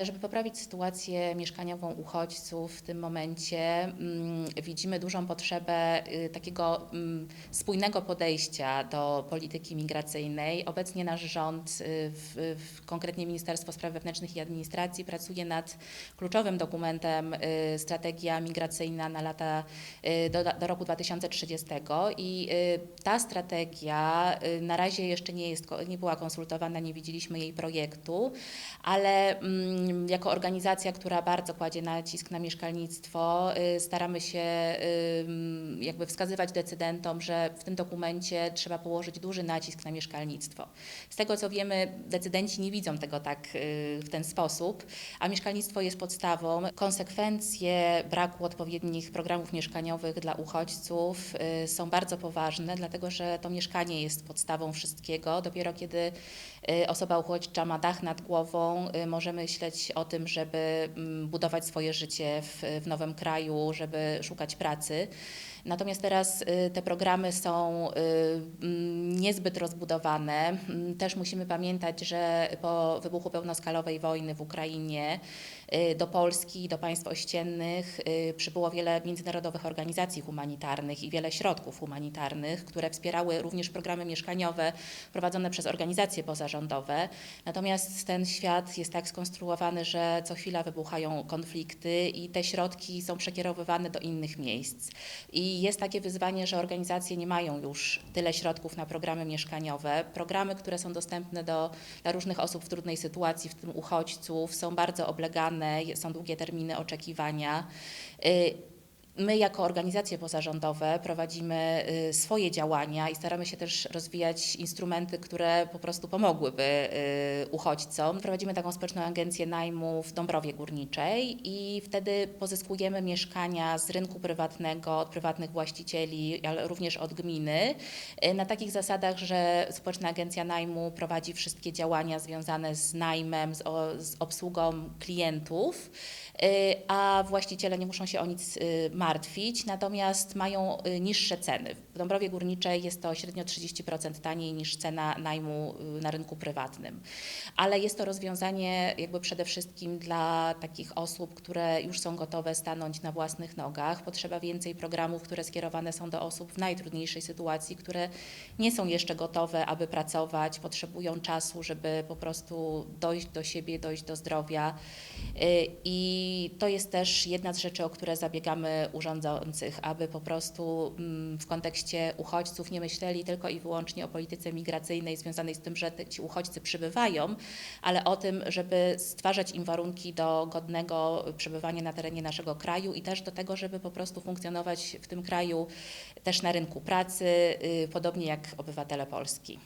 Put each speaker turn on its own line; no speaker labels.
Żeby poprawić sytuację mieszkaniową uchodźców w tym momencie mm, widzimy dużą potrzebę y, takiego mm, spójnego podejścia do polityki migracyjnej. Obecnie nasz rząd, y, w, w, konkretnie Ministerstwo Spraw Wewnętrznych i Administracji, pracuje nad kluczowym dokumentem y, Strategia migracyjna na lata do, do roku 2030 i ta strategia na razie jeszcze nie, jest, nie była konsultowana, nie widzieliśmy jej projektu, ale mm, jako organizacja, która bardzo kładzie nacisk na mieszkalnictwo, y, staramy się ym, jakby wskazywać decydentom, że w tym dokumencie trzeba położyć duży nacisk na mieszkalnictwo. Z tego co wiemy, decydenci nie widzą tego tak y, w ten sposób, a mieszkalnictwo jest podstawą. Konsekwencje braku odpowiednich programów mieszkaniowych dla uchodźców y, są bardzo poważne, dlatego że to mieszkanie jest podstawą wszystkiego. Dopiero kiedy y, osoba uchodźcza ma dach nad głową, y, może myśleć o tym, żeby mm, budować swoje życie w, w nowym kraju, żeby szukać pracy. Natomiast teraz y, te programy są y, mm, niezbyt rozbudowane. Mm, Też musimy pamiętać, że po wybuchu pełnoskalowej wojny w Ukrainie y, do Polski do państw ościennych przybyło wiele międzynarodowych organizacji humanitarnych i wiele środków humanitarnych, które wspierały również programy mieszkaniowe prowadzone przez organizacje pozarządowe. Natomiast ten świat jest tak skonstruowany, że co chwila wybuchają konflikty i te środki są przekierowywane do innych miejsc. I jest takie wyzwanie, że organizacje nie mają już tyle środków na programy mieszkaniowe. Programy, które są dostępne do, dla różnych osób w trudnej sytuacji, w tym uchodźców, są bardzo oblegane, są długie terminy oczekiwania. My, jako organizacje pozarządowe, prowadzimy y, swoje działania i staramy się też rozwijać instrumenty, które po prostu pomogłyby y, uchodźcom. Prowadzimy taką społeczną agencję najmu w Dąbrowie Górniczej i wtedy pozyskujemy mieszkania z rynku prywatnego, od prywatnych właścicieli, ale również od gminy, y, na takich zasadach, że społeczna agencja najmu prowadzi wszystkie działania związane z najmem, z, z obsługą klientów a właściciele nie muszą się o nic y, martwić, natomiast mają y, niższe ceny. W Dąbrowie Górniczej jest to średnio 30% taniej niż cena najmu y, na rynku prywatnym. Ale jest to rozwiązanie jakby przede wszystkim dla takich osób, które już są gotowe stanąć na własnych nogach. Potrzeba więcej programów, które skierowane są do osób w najtrudniejszej sytuacji, które nie są jeszcze gotowe, aby pracować, potrzebują czasu, żeby po prostu dojść do siebie, dojść do zdrowia. Y, I to jest też jedna z rzeczy, o które zabiegamy urządzących, aby po prostu mm, w kontekście uchodźców nie myśleli tylko i wyłącznie o polityce migracyjnej związanej z tym, że ci uchodźcy przybywają, ale o tym, żeby stwarzać im warunki do godnego przebywania na terenie naszego kraju i też do tego, żeby po prostu funkcjonować w tym kraju też na rynku pracy, y, podobnie jak obywatele Polski.